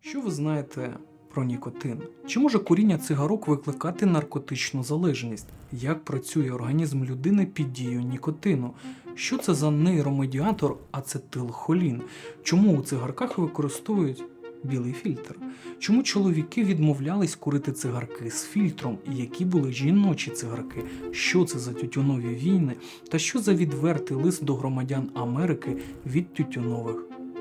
Що ви знаєте про нікотин? Чи може куріння цигарок викликати наркотичну залежність? Як працює організм людини під дією нікотину? Що це за нейромедіатор ацетилхолін? Чому у цигарках використовують білий фільтр? Чому чоловіки відмовлялись курити цигарки з фільтром? Які були жіночі цигарки? Що це за тютюнові війни? Та що за відвертий лист до громадян Америки від тютюнових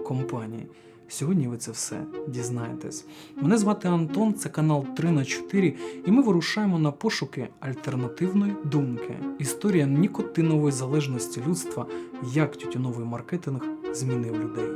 компаній? Сьогодні ви це все дізнаєтесь. Мене звати Антон, це канал 3 на 4 і ми вирушаємо на пошуки альтернативної думки. Історія нікотинової залежності людства, як тютюновий маркетинг змінив людей.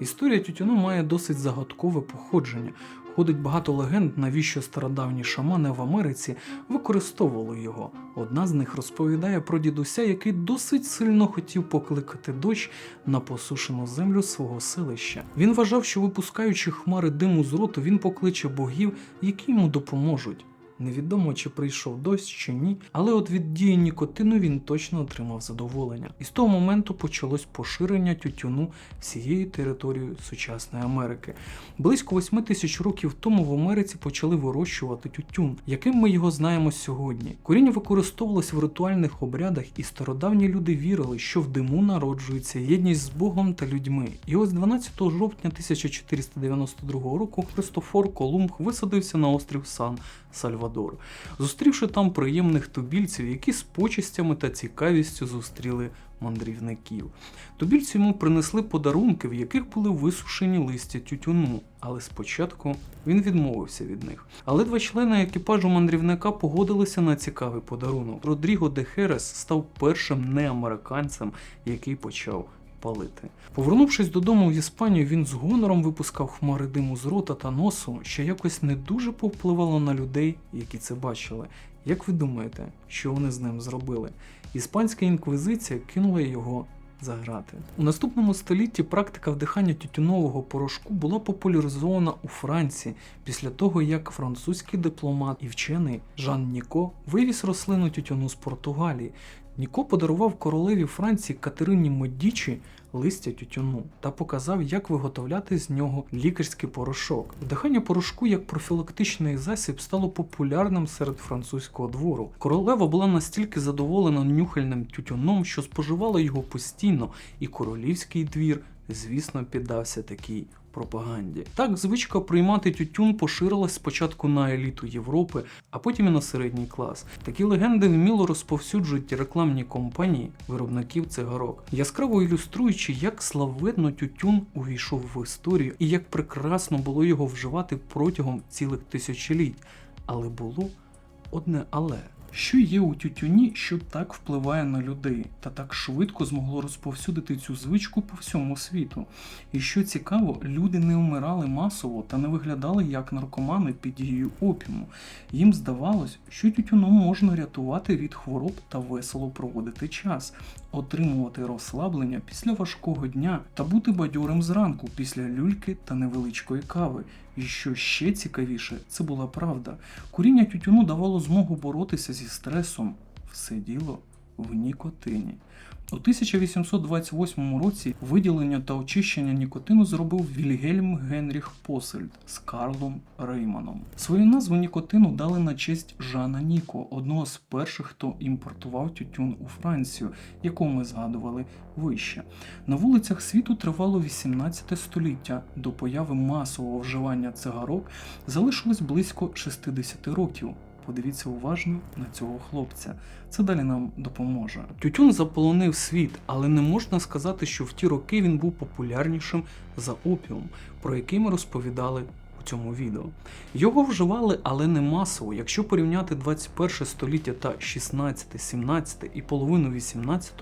Історія тютюну має досить загадкове походження. Ходить багато легенд, навіщо стародавні шамани в Америці використовували його. Одна з них розповідає про дідуся, який досить сильно хотів покликати дощ на посушену землю свого селища. Він вважав, що випускаючи хмари диму з роту, він покличе богів, які йому допоможуть. Невідомо, чи прийшов дощ чи ні, але от від дії нікотину він точно отримав задоволення. І з того моменту почалось поширення тютюну всією територією сучасної Америки. Близько 8 тисяч років тому в Америці почали вирощувати тютюн, яким ми його знаємо сьогодні. Коріння використовувалось в ритуальних обрядах, і стародавні люди вірили, що в диму народжується єдність з Богом та людьми. І ось 12 жовтня 1492 року Христофор Колумб висадився на острів Сан Сальвадор, зустрівши там приємних тубільців, які з почестями та цікавістю зустріли мандрівників. Тубільці йому принесли подарунки, в яких були висушені листя тютюну, але спочатку він відмовився від них. Але два члени екіпажу мандрівника погодилися на цікавий подарунок. Родріго де Херес став першим неамериканцем, який почав палити. Повернувшись додому в Іспанію, він з гонором випускав хмари диму з рота та носу, що якось не дуже повпливало на людей, які це бачили. Як ви думаєте, що вони з ним зробили? Іспанська інквізиція кинула його за грати. У наступному столітті практика вдихання тютюнового порошку була популяризована у Франції після того, як французький дипломат і вчений Жан Ніко вивіз рослину тютюну з Португалії. Ніко подарував королеві Франції Катерині Медічі листя тютюну та показав, як виготовляти з нього лікарський порошок. Вдихання порошку як профілактичний засіб стало популярним серед французького двору. Королева була настільки задоволена нюхальним тютюном, що споживала його постійно, і королівський двір, звісно, піддався такій пропаганді. Так, звичка приймати тютюн поширилась спочатку на еліту Європи, а потім і на середній клас. Такі легенди вміло розповсюджують рекламні компанії виробників цигарок, яскраво ілюструючи, як славетно тютюн увійшов в історію і як прекрасно було його вживати протягом цілих тисячоліть. Але було одне але. Що є у тютюні, що так впливає на людей, та так швидко змогло розповсюдити цю звичку по всьому світу? І що цікаво, люди не вмирали масово та не виглядали як наркомани під дією опіму. Їм здавалось, що тютюном можна рятувати від хвороб та весело проводити час, отримувати розслаблення після важкого дня та бути бадьорим зранку після люльки та невеличкої кави. І що ще цікавіше, це була правда. Куріння тютюну давало змогу боротися зі стресом. Все діло в нікотині. У 1828 році виділення та очищення нікотину зробив Вільгельм Генріх Посельд з Карлом Рейманом. Свою назву нікотину дали на честь Жана Ніко, одного з перших, хто імпортував тютюн у Францію, яку ми згадували вище. На вулицях світу тривало 18 століття. До появи масового вживання цигарок залишилось близько 60 років. Подивіться уважно на цього хлопця. Це далі нам допоможе. Тютюн заполонив світ, але не можна сказати, що в ті роки він був популярнішим за опіум, про який ми розповідали у цьому відео. Його вживали, але не масово. Якщо порівняти 21 століття та 16, 17 і половину 18,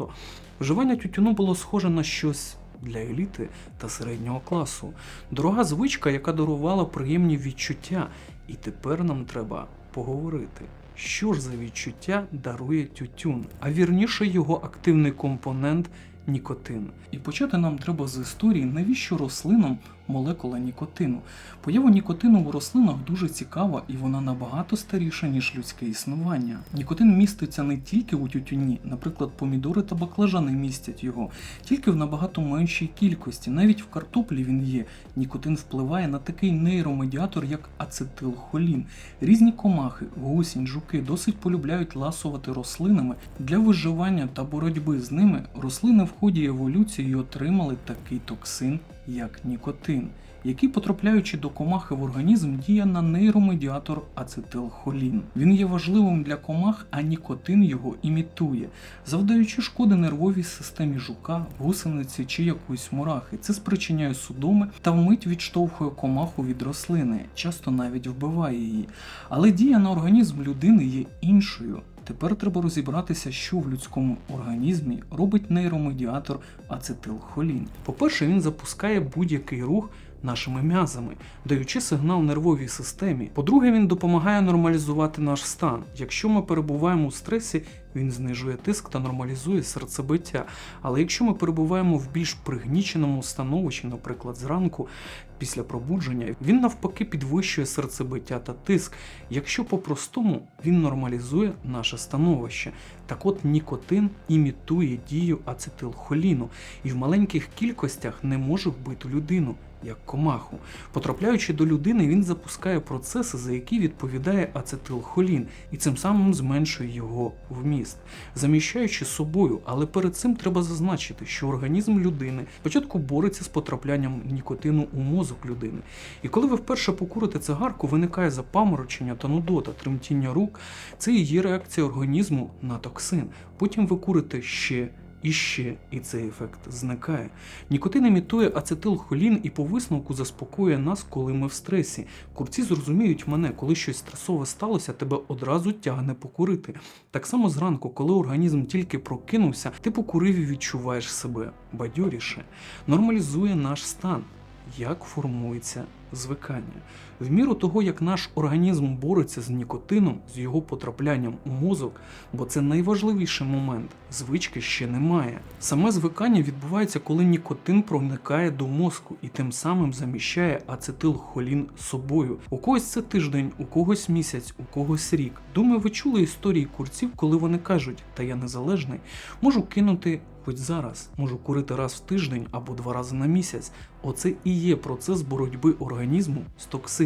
вживання тютюну було схоже на щось. Для еліти та середнього класу дорога звичка, яка дарувала приємні відчуття, і тепер нам треба поговорити, що ж за відчуття дарує тютюн, а вірніше його активний компонент нікотин. І почати нам треба з історії, навіщо рослинам молекула нікотину. Поява нікотину у рослинах дуже цікава і вона набагато старіша, ніж людське існування. Нікотин міститься не тільки у тютюні, наприклад, помідори та баклажани містять його, тільки в набагато меншій кількості. Навіть в картоплі він є. Нікотин впливає на такий нейромедіатор, як ацетилхолін. Різні комахи, гусінь, жуки досить полюбляють ласувати рослинами. Для виживання та боротьби з ними рослини в ході еволюції отримали такий токсин, як нікотин, який, потрапляючи до комахи в організм, діє на нейромедіатор ацетилхолін. Він є важливим для комах, а нікотин його імітує, завдаючи шкоди нервовій системі жука, гусениці чи якоїсь мурахи. Це спричиняє судоми та вмить відштовхує комаху від рослини, часто навіть вбиває її. Але дія на організм людини є іншою. Тепер треба розібратися, що в людському організмі робить нейромедіатор ацетилхолін. По-перше, він запускає будь-який рух нашими м'язами, даючи сигнал нервовій системі. По-друге, він допомагає нормалізувати наш стан. Якщо ми перебуваємо у стресі, він знижує тиск та нормалізує серцебиття. Але якщо ми перебуваємо в більш пригніченому становищі, наприклад, зранку, після пробудження, він навпаки підвищує серцебиття та тиск. Якщо по-простому він нормалізує наше становище. Так от нікотин імітує дію ацетилхоліну і в маленьких кількостях не може вбити людину. Як комаху. Потрапляючи до людини, він запускає процеси, за які відповідає ацетилхолін, і цим самим зменшує його вміст, заміщаючи собою, але перед цим треба зазначити, що організм людини спочатку бореться з потраплянням нікотину у мозок людини. І коли ви вперше покурите цигарку, виникає запаморочення та нудота, тремтіння рук. Це і є реакція організму на токсин. Потім ви курите ще. І ще, і цей ефект зникає. Нікотин імітує ацетилхолін і по висновку заспокоює нас, коли ми в стресі. Курці зрозуміють мене, коли щось стресове сталося, тебе одразу тягне покурити. Так само зранку, коли організм тільки прокинувся, ти покурив і відчуваєш себе бадьоріше. Нормалізує наш стан. Як формується звикання? В міру того, як наш організм бореться з нікотином, з його потраплянням у мозок, бо це найважливіший момент, звички ще немає. Саме звикання відбувається, коли нікотин проникає до мозку і тим самим заміщає ацетилхолін собою. У когось це тиждень, у когось місяць, у когось рік. Думаю, ви чули історії курців, коли вони кажуть, та я незалежний, можу кинути. Хоч зараз можу курити раз в тиждень або два рази на місяць. Оце і є процес боротьби організму з токсином.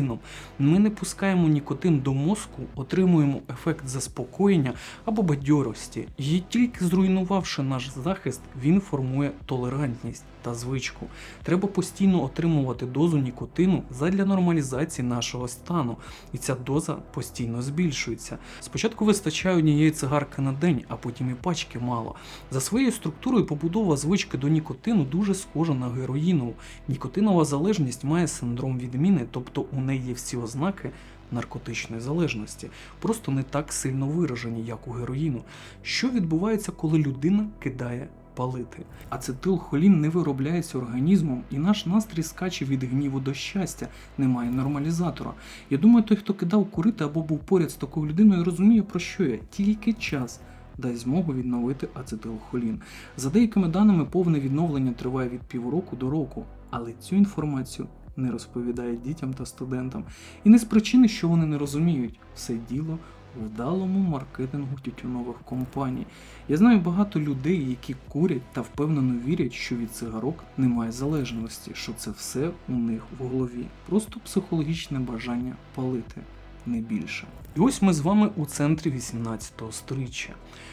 Ми не пускаємо нікотин до мозку, отримуємо ефект заспокоєння або бадьорості. І тільки зруйнувавши наш захист, він формує толерантність та звичку. Треба постійно отримувати дозу нікотину задля нормалізації нашого стану, і ця доза постійно збільшується. Спочатку вистачає однієї цигарки на день, а потім і пачки мало. За своєю структурою побудова звички до нікотину дуже схожа на героїнову. Нікотинова залежність має синдром відміни, тобто у неї є всі ознаки наркотичної залежності, просто не так сильно виражені, як у героїну. Що відбувається, коли людина кидає палити? Ацетилхолін не виробляється організмом, і наш настрій скаче від гніву до щастя, немає нормалізатора. Я думаю, той, хто кидав курити або був поряд з такою людиною, розуміє, про що я тільки час. Дасть змогу відновити ацетилхолін. За деякими даними, повне відновлення триває від півроку до року, але цю інформацію не розповідають дітям та студентам. І не з причини, що вони не розуміють, все діло вдалому маркетингу тютюнових компаній. Я знаю багато людей, які курять та впевнено вірять, що від цигарок немає залежності, що це все у них в голові. Просто психологічне бажання палити. Не більше. І ось ми з вами у центрі 18-го сторіччя.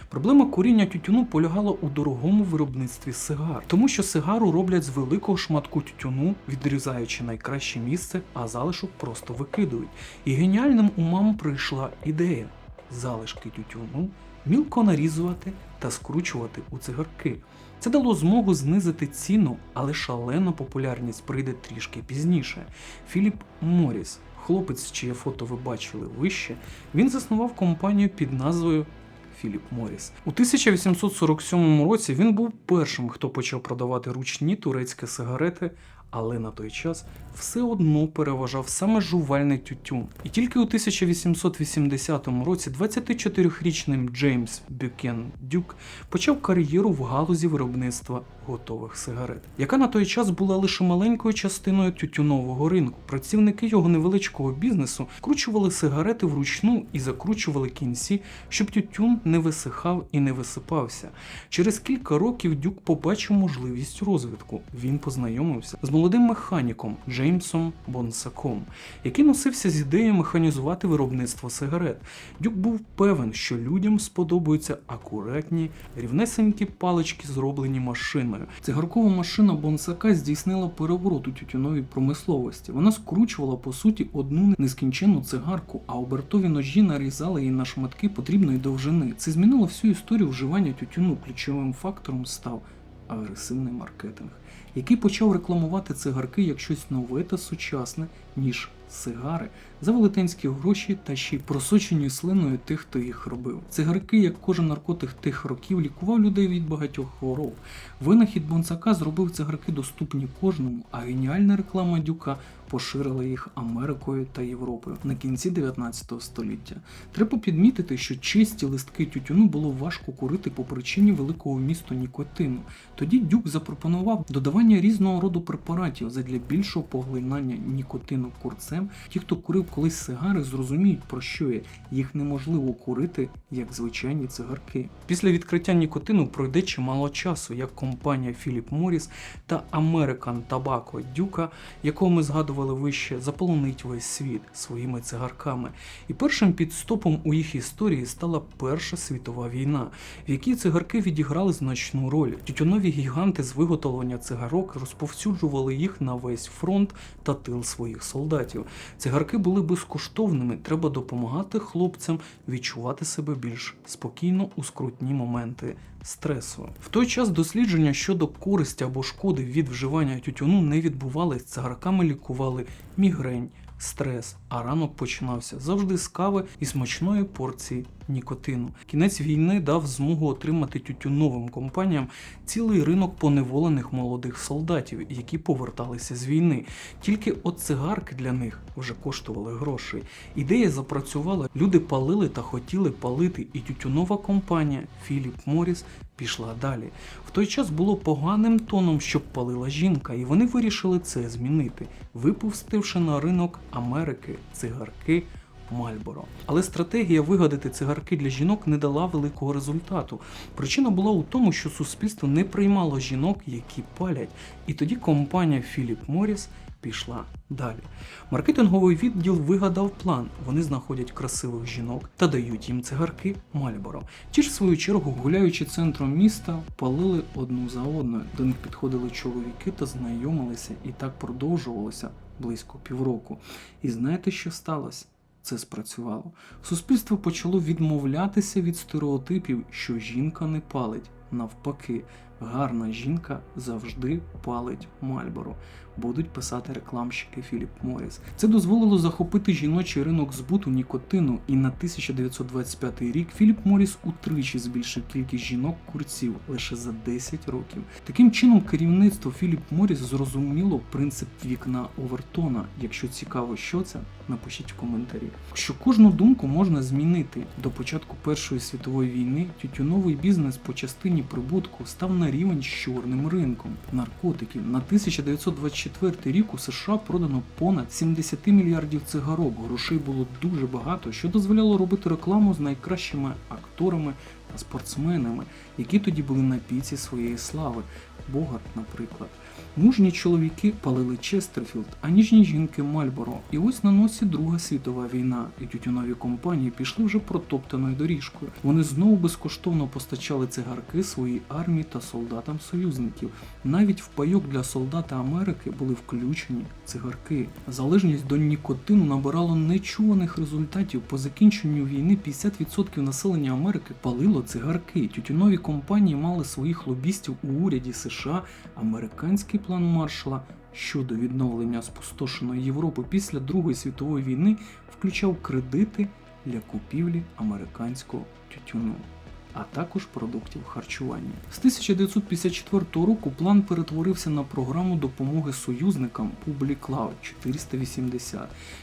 Проблема куріння тютюну полягала у дорогому виробництві сигар, тому що сигару роблять з великого шматку тютюну, відрізаючи найкраще місце, а залишок просто викидують. І геніальним умам прийшла ідея залишки тютюну мілко нарізувати та скручувати у цигарки. Це дало змогу знизити ціну, але шалена популярність прийде трішки пізніше. Філіп Моріс, хлопець, чиє фото ви бачили вище, він заснував компанію під назвою Філіп Моріс. У 1847 році він був першим, хто почав продавати ручні турецькі сигарети, але на той час все одно переважав саме жувальний тютюн. І тільки у 1880 році 24-річний Джеймс Бюкен Дюк почав кар'єру в галузі виробництва готових сигарет, яка на той час була лише маленькою частиною тютюнового ринку. Працівники його невеличкого бізнесу кручували сигарети вручну і закручували кінці, щоб тютюн не висихав і не висипався. Через кілька років Дюк побачив можливість розвитку. Він познайомився з молодим механіком Джеймсом Бонсаком, який носився з ідеєю механізувати виробництво сигарет. Дюк був певен, що людям сподобаються акуратні, рівнесенькі палички, зроблені машиною. Цигаркова машина Бонсака здійснила переворот у тютюновій промисловості. Вона скручувала по суті одну нескінченну цигарку, а обертові ножі нарізали її на шматки потрібної довжини. Це змінило всю історію вживання тютюну. Ключовим фактором став агресивний маркетинг, який почав рекламувати цигарки як щось нове та сучасне, ніж сигари за велетенські гроші та ще й просочені слиною тих, хто їх робив. Цигарки, як кожен наркотик тих років, лікував людей від багатьох хвороб. Винахід Бонсака зробив цигарки доступні кожному, а геніальна реклама дюка поширила їх Америкою та Європою на кінці 19 століття. Треба підмітити, що чисті листки тютюну було важко курити по причині великого вмісту нікотину. Тоді дюк запропонував додавання різного роду препаратів задля більшого поглинання нікотину курцем. Ті, хто курив колись сигари, зрозуміють про що є. Їх неможливо курити як звичайні цигарки. Після відкриття нікотину пройде чимало часу, як компанія Philip Morris та American Tobacco Дюка, якого ми згадували вище, заполонить весь світ своїми цигарками. І першим підстопом у їх історії стала Перша світова війна, в якій цигарки відіграли значну роль. Тютюнові гіганти з виготовлення цигарок розповсюджували їх на весь фронт та тил своїх солдатів. Цигарки були безкоштовними, треба допомагати хлопцям відчувати себе більш спокійно у скрутні моменти стресу. В той час дослідження щодо користі або шкоди від вживання тютюну не відбувались. Цигарками лікували мігрень, стрес, а ранок починався завжди з кави і смачної порції нікотину. Кінець війни дав змогу отримати тютюновим компаніям цілий ринок поневолених молодих солдатів, які поверталися з війни. Тільки от цигарки для них вже коштували грошей. Ідея запрацювала, люди палили та хотіли палити, і тютюнова компанія Philip Morris пішла далі. В той час було поганим тоном, щоб палила жінка, і вони вирішили це змінити, випустивши на ринок Америки цигарки. Мальборо. Але стратегія вигадати цигарки для жінок не дала великого результату. Причина була у тому, що суспільство не приймало жінок, які палять. І тоді компанія Philip Morris пішла далі. Маркетинговий відділ вигадав план. Вони знаходять красивих жінок та дають їм цигарки Мальборо. Ті ж в свою чергу, гуляючи центром міста, палили одну за одною. До них підходили чоловіки та знайомилися, і так продовжувалося близько півроку. І знаєте, що сталося? Це спрацювало. Суспільство почало відмовлятися від стереотипів, що жінка не палить. Навпаки, гарна жінка завжди палить Мальборо. Будуть писати рекламщики Філіп Моріс. Це дозволило захопити жіночий ринок збуту нікотину, і на 1925 рік Філіп Моріс утричі збільшив кількість жінок-курців лише за 10 років. Таким чином, керівництво Філіп Моріс зрозуміло принцип вікна Овертона. Якщо цікаво, що це, напишіть в коментарі. Що кожну думку можна змінити до початку Першої світової війни, тютюновий бізнес по частині прибутку став на рівень з чорним ринком наркотиків. На 1924 рік у США продано понад 70 мільярдів цигарок. Грошей було дуже багато, що дозволяло робити рекламу з найкращими акторами та спортсменами, які тоді були на піці своєї слави. Богарт, наприклад. Мужні чоловіки палили Честерфілд, а ніжні жінки Мальборо. І ось на носі Друга світова війна, і тютюнові компанії пішли вже протоптаною доріжкою. Вони знову безкоштовно постачали цигарки своїй армії та солдатам союзників. Навіть в пайок для солдата Америки були включені цигарки. Залежність до нікотину набирало нечуваних результатів. По закінченню війни 50% населення Америки палило цигарки. Тютюнові компанії мали своїх лобістів у уряді США, американський план Маршала щодо відновлення спустошеної Європи після Другої світової війни включав кредити для купівлі американського тютюну, а також продуктів харчування. З 1954 року план перетворився на програму допомоги союзникам Public Cloud 480,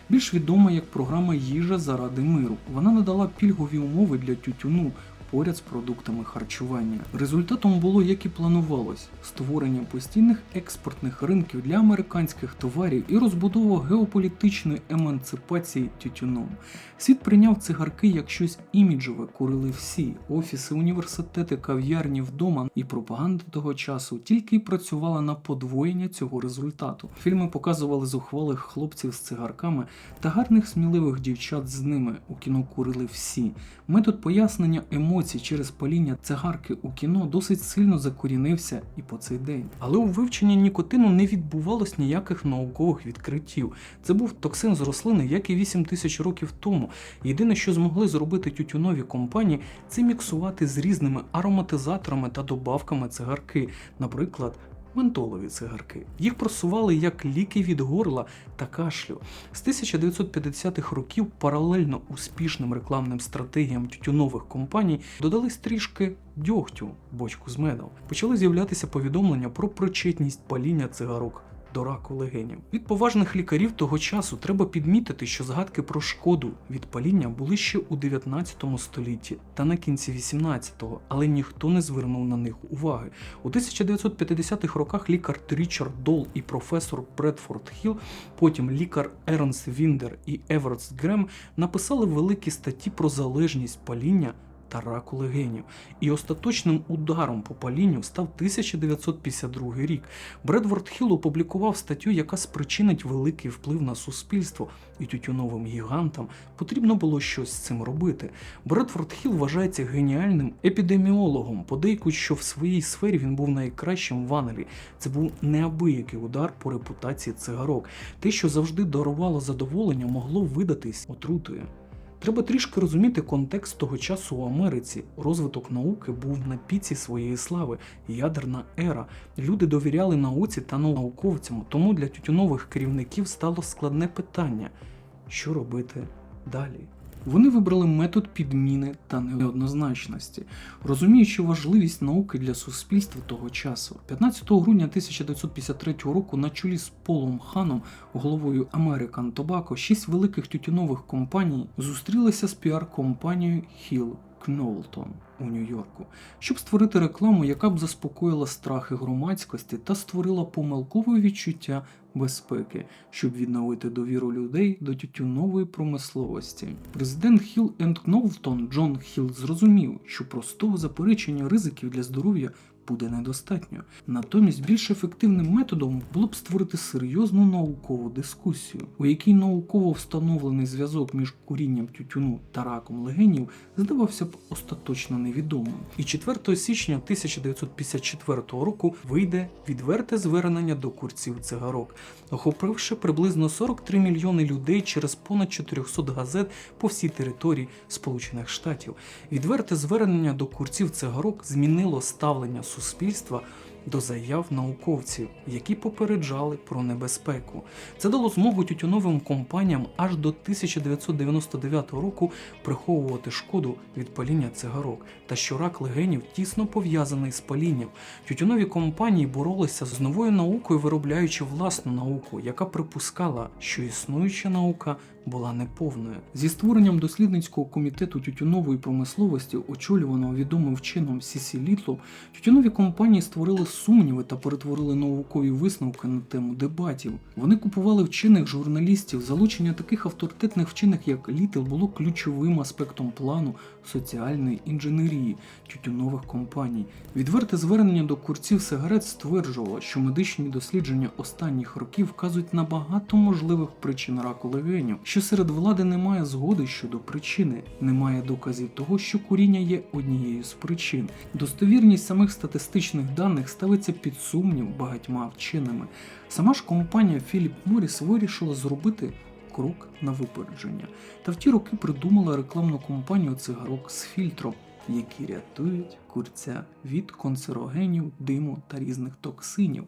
більш відома як програма Їжа заради миру. Вона надала пільгові умови для тютюну поряд з продуктами харчування. Результатом було, як і планувалось, створення постійних експортних ринків для американських товарів і розбудова геополітичної емансипації тютюном. Світ прийняв цигарки як щось іміджове, курили всі офіси, університети, кав'ярні вдома, і пропаганда того часу тільки й працювала на подвоєння цього результату. Фільми показували зухвалих хлопців з цигарками та гарних сміливих дівчат з ними. У кіно курили всі. Метод пояснення емоцій через паління цигарки у кіно досить сильно закорінився і по цей день. Але у вивченні нікотину не відбувалось ніяких наукових відкриттів. Це був токсин з рослини, як і 8 тисяч років тому. Єдине, що змогли зробити тютюнові компанії, це міксувати з різними ароматизаторами та добавками цигарки, наприклад. Ментолові цигарки. Їх просували як ліки від горла та кашлю. З 1950-х років паралельно успішним рекламним стратегіям тютюнових компаній додались трішки дьогтю, бочку з медом. Почали з'являтися повідомлення про причетність паління цигарок до раку легенів. Від поважних лікарів того часу треба підмітити, що згадки про шкоду від паління були ще у 19 столітті та на кінці 18-го, але ніхто не звернув на них уваги. У 1950-х роках лікар Річард Дол і професор Бредфорд Хілл, потім лікар Ернст Віндер і Еверс Грем написали великі статті про залежність паління та раку легенів. І остаточним ударом по палінню став 1952 рік. Бредворд Хілл опублікував статтю, яка спричинить великий вплив на суспільство, і тютюновим гігантам потрібно було щось з цим робити. Бредфорд Хілл вважається геніальним епідеміологом, подейкують, що в своїй сфері він був найкращим в Англії. Це був неабиякий удар по репутації цигарок. Те, що завжди дарувало задоволення, могло видатись отрутою. Треба трішки розуміти контекст того часу у Америці. Розвиток науки був на піці своєї слави, ядерна ера. Люди довіряли науці та науковцям, тому для тютюнових керівників стало складне питання: що робити далі. Вони вибрали метод підміни та неоднозначності, розуміючи важливість науки для суспільства того часу. 15 грудня 1953 року на чолі з Полом Ханом, головою American Tobacco, шість великих тютюнових компаній зустрілися з піар-компанією Hill Knowlton у Нью-Йорку, щоб створити рекламу, яка б заспокоїла страхи громадськості та створила помилкове відчуття безпеки, щоб відновити довіру людей до тютюнової промисловості. Президент Хіл енд Кнолтон Джон Хіл зрозумів, що простого заперечення ризиків для здоров'я буде недостатньо. Натомість більш ефективним методом було б створити серйозну наукову дискусію, у якій науково встановлений зв'язок між курінням тютюну та раком легенів здавався б остаточно невідомим. І 4 січня 1954 року вийде відверте звернення до курців цигарок, охопивши приблизно 43 мільйони людей через понад 400 газет по всій території Сполучених Штатів. Відверте звернення до курців цигарок змінило ставлення суспільства до заяв науковців, які попереджали про небезпеку. Це дало змогу тютюновим компаніям аж до 1999 року приховувати шкоду від паління цигарок, та що рак легенів тісно пов'язаний з палінням. Тютюнові компанії боролися з новою наукою, виробляючи власну науку, яка припускала, що існуюча наука була неповною. Зі створенням дослідницького комітету тютюнової промисловості, очолюваного відомим вченом Сісі Літло, тютюнові компанії створили сумніви та перетворили наукові висновки на тему дебатів. Вони купували вчених журналістів. Залучення таких авторитетних вчених, як Літл, було ключовим аспектом плану соціальної інженерії тютюнових компаній. Відверте звернення до курців сигарет стверджувало, що медичні дослідження останніх років вказують на багато можливих причин раку легенів, що серед влади немає згоди щодо причини, немає доказів того, що куріння є однією з причин. Достовірність самих статистичних даних ставиться під сумнів багатьма вченими. Сама ж компанія Philip Morris вирішила зробити крок на випередження, та в ті роки придумала рекламну кампанію цигарок з фільтром, які рятують курця від канцерогенів, диму та різних токсинів.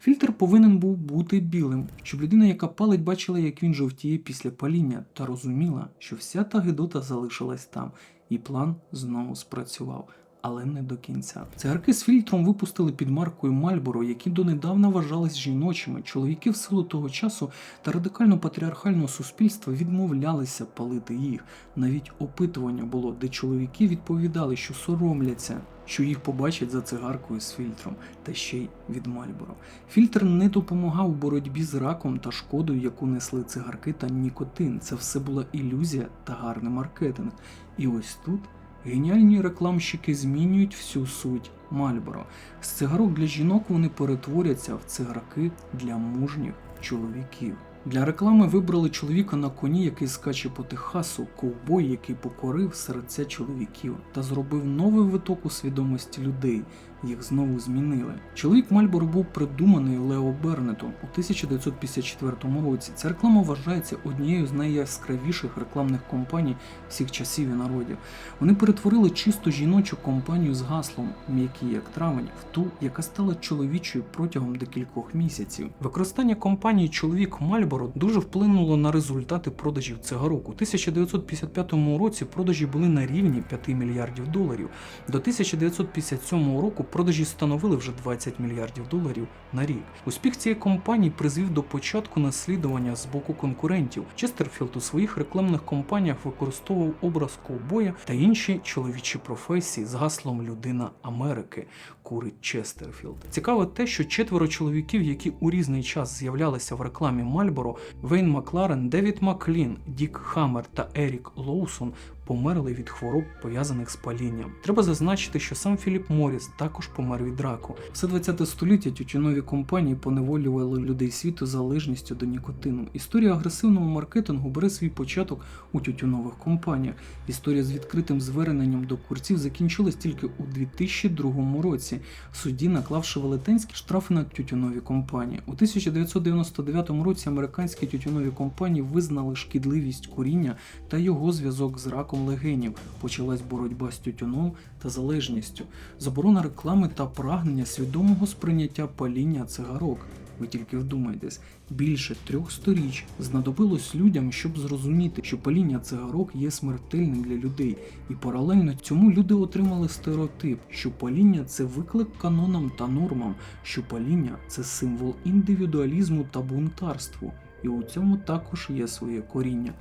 Фільтр повинен був бути білим, щоб людина, яка палить, бачила, як він жовтіє після паління, та розуміла, що вся та гидота залишилась там, і план знову спрацював. Але не до кінця. Цигарки з фільтром випустили під маркою Мальборо, які донедавна вважались жіночими. Чоловіки в силу того часу та радикально патріархального суспільства відмовлялися палити їх. Навіть опитування було, де чоловіки відповідали, що соромляться, що їх побачать за цигаркою з фільтром, та ще й від Мальборо. Фільтр не допомагав у боротьбі з раком та шкодою, яку несли цигарки та нікотин. Це все була ілюзія та гарний маркетинг. І ось тут геніальні рекламщики змінюють всю суть Мальборо. З цигарок для жінок вони перетворяться в цигарки для мужніх чоловіків. Для реклами вибрали чоловіка на коні, який скаче по Техасу, ковбой, який покорив серця чоловіків та зробив новий виток у свідомості людей. Їх знову змінили. Чоловік Мальборо був придуманий Лео Бернетом у 1954 році. Ця реклама вважається однією з найяскравіших рекламних компаній всіх часів і народів. Вони перетворили чисто жіночу компанію з гаслом М'які як травень в ту, яка стала чоловічою протягом декількох місяців. Використання компанії Чоловік Мальборо дуже вплинуло на результати продажів цигарок. У 1955 році продажі були на рівні 5 мільярдів доларів. До 1957 року продажі становили вже 20 мільярдів доларів на рік. Успіх цієї компанії призвів до початку наслідування з боку конкурентів. Честерфілд у своїх рекламних кампаніях використовував образ ковбоя та інші чоловічі професії з гаслом Людина Америки курить Честерфілд. Цікаво те, що четверо чоловіків, які у різний час з'являлися в рекламі Мальборо, Вейн Макларен, Девід Маклін, Дік Хаммер та Ерік Лоусон померли від хвороб, пов'язаних з палінням. Треба зазначити, що сам Філіп Моріс також помер від раку. Все 20 століття тютюнові компанії поневолювали людей світу залежністю до нікотину. Історія агресивного маркетингу бере свій початок у тютюнових компаніях. Історія з відкритим зверненням до курців закінчилась тільки у 2002 році. Судді наклавши велетенські штрафи на тютюнові компанії. У 1999 році американські тютюнові компанії визнали шкідливість куріння та його зв'язок з раком легенів. Почалась боротьба з тютюном та залежністю, заборона реклами та прагнення свідомого сприйняття паління цигарок. Ви тільки вдумайтесь, більше трьох сторіч знадобилось людям, щоб зрозуміти, що паління цигарок є смертельним для людей, і паралельно цьому люди отримали стереотип, що паління це виклик канонам та нормам, що паління це символ індивідуалізму та бунтарству. І у цьому також є своє коріння.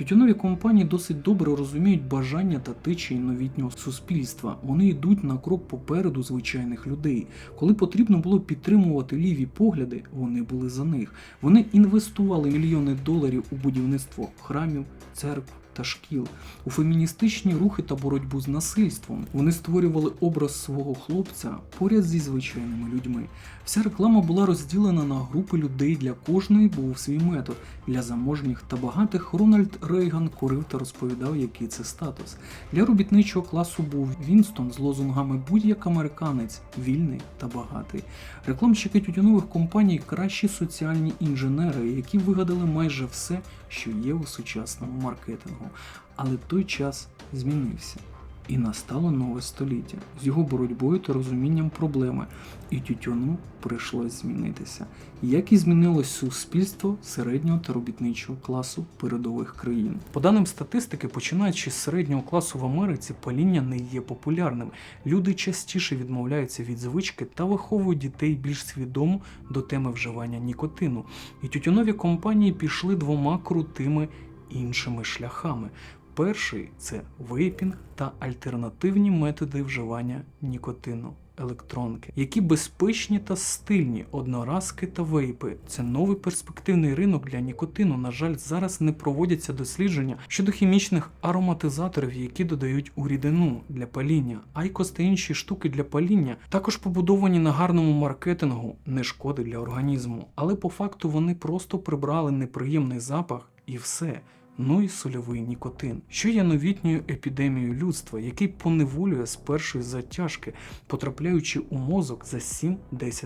Тютюнові компанії досить добре розуміють бажання та течії новітнього суспільства. Вони йдуть на крок попереду звичайних людей. Коли потрібно було підтримувати ліві погляди, вони були за них. Вони інвестували мільйони доларів у будівництво храмів, церкв та шкіл, у феміністичні рухи та боротьбу з насильством. Вони створювали образ свого хлопця поряд зі звичайними людьми. Вся реклама була розділена на групи людей. Для кожної був свій метод. Для заможніх та багатих Рональд Рейган курив та розповідав, який це статус. Для робітничого класу був Вінстон з лозунгами будь-як американець, вільний та багатий. Рекламщики тютюнових компаній кращі соціальні інженери, які вигадали майже все, що є у сучасному маркетингу. Але той час змінився. І настало нове століття з його боротьбою та розумінням проблеми, і тютюну прийшлось змінитися, як і змінилось суспільство середнього та робітничого класу передових країн. По даним статистики, починаючи з середнього класу в Америці, паління не є популярним. Люди частіше відмовляються від звички та виховують дітей більш свідомо до теми вживання нікотину. І тютюнові компанії пішли двома крутими іншими шляхами. Перший це вейпінг та альтернативні методи вживання нікотину. Електронки, які безпечні та стильні, одноразки та вейпи. Це новий перспективний ринок для нікотину. На жаль, зараз не проводяться дослідження щодо хімічних ароматизаторів, які додають у рідину для паління. Айкос та інші штуки для паління також побудовані на гарному маркетингу, не шкоди для організму. Але по факту вони просто прибрали неприємний запах і все ну і сольовий нікотин, що є новітньою епідемією людства, який поневолює з першої затяжки, потрапляючи у мозок за 7-10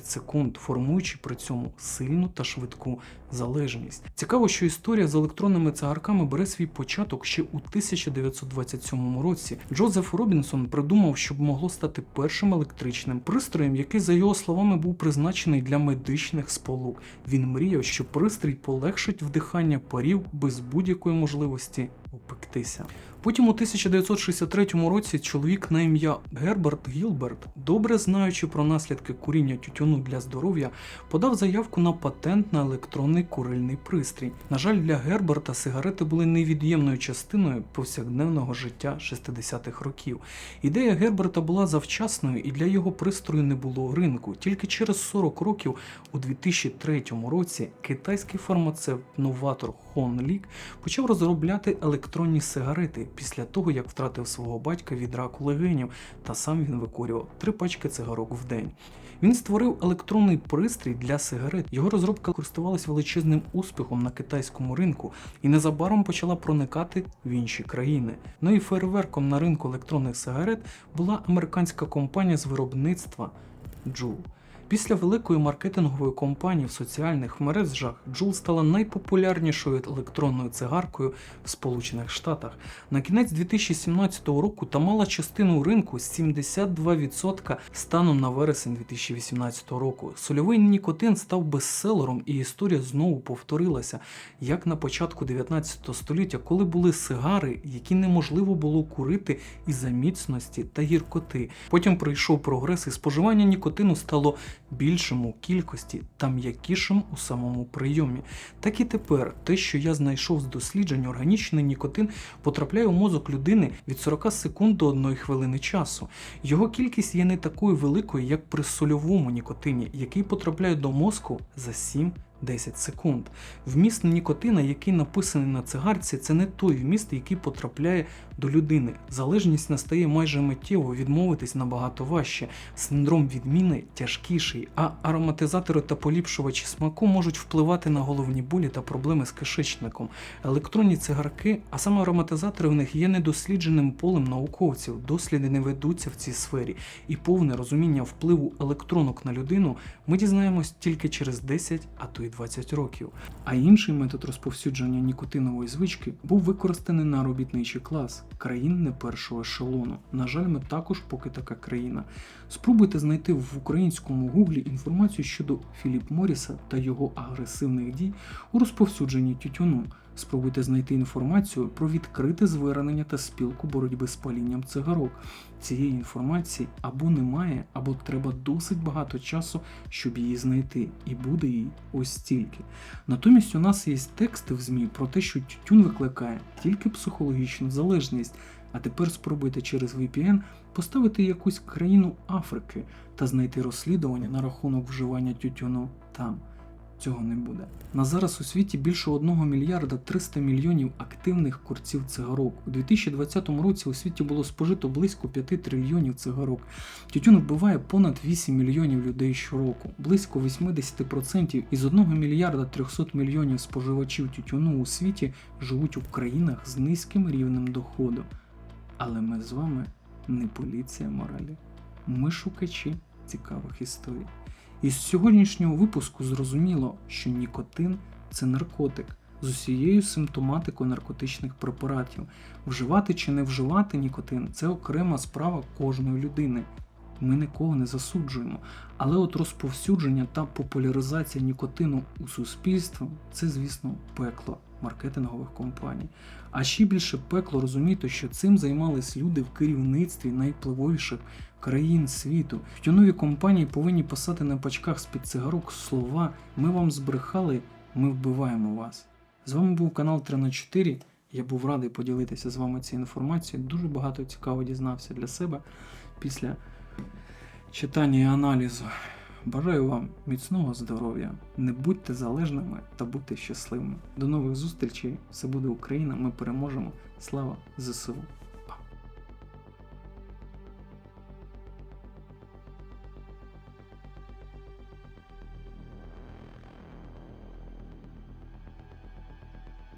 секунд, формуючи при цьому сильну та швидку залежність. Цікаво, що історія з електронними цигарками бере свій початок ще у 1927 році. Джозеф Робінсон придумав, щоб могло стати першим електричним пристроєм, який, за його словами, був призначений для медичних сполук. Він мріяв, що пристрій полегшить вдихання парів без будь-якої можливості опектися. Потім у 1963 році чоловік на ім'я Герберт Гілберт, добре знаючи про наслідки куріння тютюну для здоров'я, подав заявку на патент на електронний курильний пристрій. На жаль, для Герберта сигарети були невід'ємною частиною повсякденного життя 60-х років. Ідея Герберта була завчасною і для його пристрою не було ринку. Тільки через 40 років, у 2003 році, китайський фармацевт-новатор Хон Лік почав розробляти електронні сигарети після того, як втратив свого батька від раку легенів, та сам він викурював три пачки цигарок в день. Він створив електронний пристрій для сигарет. Його розробка користувалася величезним успіхом на китайському ринку і незабаром почала проникати в інші країни. Ну і фейерверком на ринку електронних сигарет була американська компанія з виробництва Juul. Після великої маркетингової кампанії в соціальних мережах Juul стала найпопулярнішою електронною цигаркою в Сполучених Штатах. На кінець 2017 року та мала частину ринку 72% станом на вересень 2018 року. Сольовий нікотин став бестселером, і історія знову повторилася, як на початку 19 століття, коли були сигари, які неможливо було курити із-за міцності та гіркоти. Потім прийшов прогрес, і споживання нікотину стало більшим у кількості та м'якішим у самому прийомі. Так і тепер те, що я знайшов з досліджень, органічний нікотин потрапляє у мозок людини від 40 секунд до 1 хвилини часу. Його кількість є не такою великою, як при сольовому нікотині, який потрапляє до мозку за 7 10 секунд. Вміст нікотина, який написаний на цигарці, це не той вміст, який потрапляє до людини. Залежність настає майже миттєво, відмовитись набагато важче. Синдром відміни тяжкіший, а ароматизатори та поліпшувачі смаку можуть впливати на головні болі та проблеми з кишечником. Електронні цигарки, а саме ароматизатори в них є недослідженим полем науковців. Досліди не ведуться в цій сфері, і повне розуміння впливу електронок на людину ми дізнаємось тільки через 10, а то й 20 років. А інший метод розповсюдження нікотинової звички був використаний на робітничий клас країн не першого ешелону. На жаль, ми також поки така країна. Спробуйте знайти в українському гуглі інформацію щодо Філіп Моріса та його агресивних дій у розповсюдженні тютюну. Спробуйте знайти інформацію про відкрите звернення та спілку боротьби з палінням цигарок. Цієї інформації або немає, або треба досить багато часу, щоб її знайти, і буде її ось стільки. Натомість у нас є тексти в ЗМІ про те, що тютюн викликає тільки психологічну залежність. А тепер спробуйте через VPN поставити якусь країну Африки та знайти розслідування на рахунок вживання тютюну там. Цього не буде. На зараз у світі більше 1 мільярда 300 мільйонів активних курців цигарок. У 2020 році у світі було спожито близько 5 трильйонів цигарок. Тютюн вбиває понад 8 мільйонів людей щороку. Близько 80% із 1 мільярда 300 мільйонів споживачів тютюну у світі живуть у країнах з низьким рівнем доходу. Але ми з вами не поліція моралі. Ми шукачі цікавих історій. Із сьогоднішнього випуску зрозуміло, що нікотин це наркотик з усією симптоматикою наркотичних препаратів. Вживати чи не вживати нікотин це окрема справа кожної людини. Ми нікого не засуджуємо. Але от розповсюдження та популяризація нікотину у суспільстві це, звісно, пекло маркетингових компаній. А ще більше пекло розуміти, що цим займались люди в керівництві найвпливовіших країн світу. Тютюнові компанії повинні писати на пачках з-під цигарок слова Ми вам збрехали, ми вбиваємо вас. З вами був канал 3 на 4 Я був радий поділитися з вами цією інформацією. Дуже багато цікаво дізнався для себе після читання і аналізу. Бажаю вам міцного здоров'я, не будьте залежними та будьте щасливими. До нових зустрічей! Все буде Україна! Ми переможемо! Слава ЗСУ!